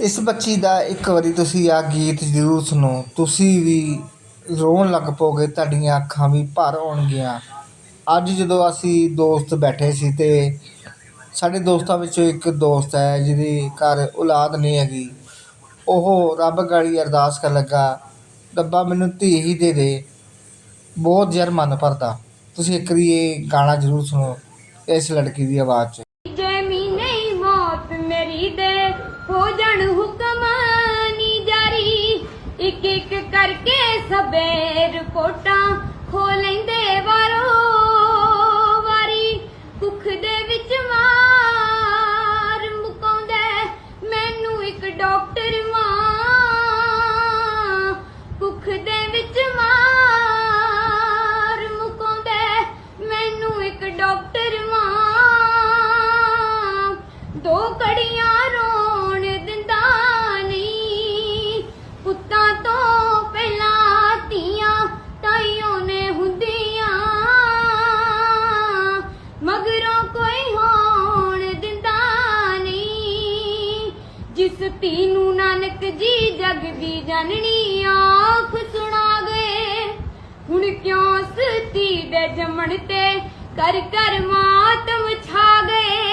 ਇਸ ਬੱਚੀ ਦਾ ਇੱਕ ਵਾਰੀ ਤੁਸੀਂ ਆ ਗੀਤ ਜ਼ਰੂਰ ਸੁਣੋ। ਤੁਸੀਂ ਵੀ ਰੋਣ ਲੱਗ ਪੋਗੇ, ਤੁਹਾਡੀਆਂ ਅੱਖਾਂ ਵੀ ਭਰ ਆਉਣਗੀਆਂ। ਅੱਜ ਜਦੋਂ ਅਸੀਂ ਦੋਸਤ ਬੈਠੇ ਸੀ ਤੇ ਸਾਡੇ ਦੋਸਤਾਂ ਵਿੱਚੋਂ ਇੱਕ ਦੋਸਤ ਹੈ, ਜਿਹਦੀ ਘਰ ਔਲਾਦ ਨਹੀਂ ਹੈਗੀ। ਉਹ ਰੱਬ ਗਾੜੀ ਅਰਦਾਸ ਕਰਨ ਲੱਗਾ, ਰੱਬਾ ਮੈਨੂੰ ਧੀ ਹੀ ਦੇ ਦੇ। ਬਹੁਤ ਜ਼ਰ ਮਨ ਭਰਦਾ। ਤੁਸੀਂ ਇੱਕ ਵਾਰੀ ਇਹ ਗਾਣਾ ਜ਼ਰੂਰ ਸੁਣੋ, ਇਸ ਲੜਕੀ ਦੀ ਆਵਾਜ਼ 'ਚ। ਮੌਤ ਦੇ ਹੋ ਜਾਣ ਹੁਕਮ ਜਾਰੀ। ਇੱਕ ਇੱਕ ਕਰਕੇ ਸਭੇ ਰਿਪੋਰਟਾਂ ਖੋ ਲੈਂਦੇ ਵਾਰੋ ਵਾਰੀ। ਕੁੱਖ ਦੇ ਵਿੱਚ ਮਾਰ ਮੁਕਾਉਂਦਾ, ਮੈਨੂੰ ਇੱਕ ਡਾਕਟਰ ਜਿਸ ਨੂੰ ਨਾਨਕ ਜੀ ਜਗ ਦੀ ਜਨਨੀ ਆਖ ਸੁਣਾ ਗਏ ਹੁਣ ਕਿਉਂ ਸੁਤੀ ਦੇ ਜੰਮਣ ਤੇ, ਕਰ ਕਰ ਮਾਤਮ ਛਾ ਗਏ